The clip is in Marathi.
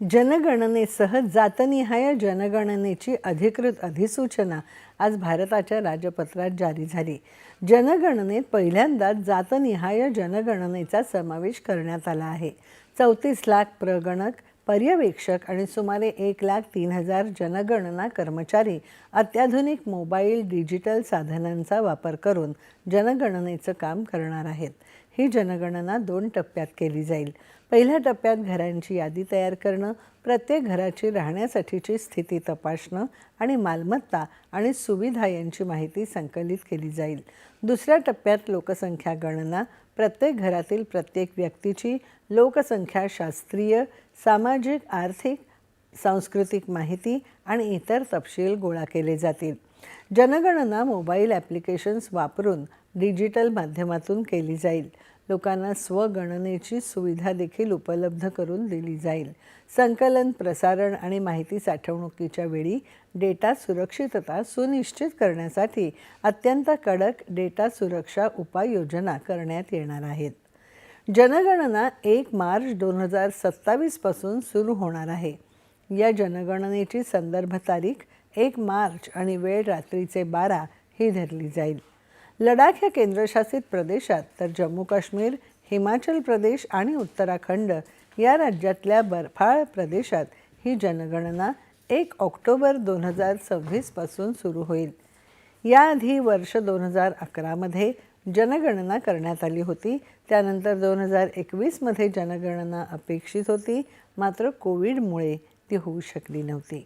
जनगणनेसह जातनिहाय जनगणनेची अधिकृत अधिसूचना आज भारताच्या राजपत्रात जारी झाली. जनगणनेत पहिल्यांदाच जातनिहाय जनगणनेचा समावेश करण्यात आला आहे. चौतीस लाख प्रगणक पर्यवेक्षक आणि सुमारे एक लाख तीन हजार जनगणना कर्मचारी अत्याधुनिक मोबाईल डिजिटल साधनांचा वापर करून जनगणनेचं काम करणार आहेत. ही जनगणना दोन टप्प्यात केली जाईल. पहिल्या टप्प्यात घरांची यादी तयार करणं प्रत्येक घराची राहण्यासाठीची स्थिती तपासणं आणि मालमत्ता आणि सुविधा यांची माहिती संकलित केली जाईल. दुसऱ्या टप्प्यात लोकसंख्या गणना प्रत्येक घरातील प्रत्येक व्यक्तीची लोकसंख्या शास्त्रीय सामाजिक आर्थिक सांस्कृतिक माहिती आणि इतर तपशील गोळा केले जातील. जनगणना मोबाईल ॲप्लिकेशन्स वापरून डिजिटल माध्यमातून केली जाईल. लोकांना स्वगणनेची सुविधा देखील उपलब्ध करून दिली जाईल. संकलन प्रसारण आणि माहिती साठवणुकीच्या वेळी डेटा सुरक्षितता सुनिश्चित करण्यासाठी अत्यंत कडक डेटा सुरक्षा उपाययोजना करण्यात येणार आहेत. जनगणना एक मार्च दोन हजार सत्तावीसपासून सुरू होणार आहे. या जनगणनेची संदर्भ तारीख एक मार्च आणि वेळ रात्रीचे बारा ही धरली जाईल. लडाख या केंद्रशासित प्रदेशात तर जम्मू काश्मीर हिमाचल प्रदेश आणि उत्तराखंड या राज्यातल्या बर्फाळ प्रदेशात ही जनगणना एक ऑक्टोबर दोन हजार सव्वीसपासून सुरू होईल. याआधी वर्ष दोन हजार अकरामध्ये जनगणना करण्यात आली होती. त्यानंतर दोन हजार एकवीसमध्ये जनगणना अपेक्षित होती. मात्र कोविडमुळे ती होऊ शकली नव्हती.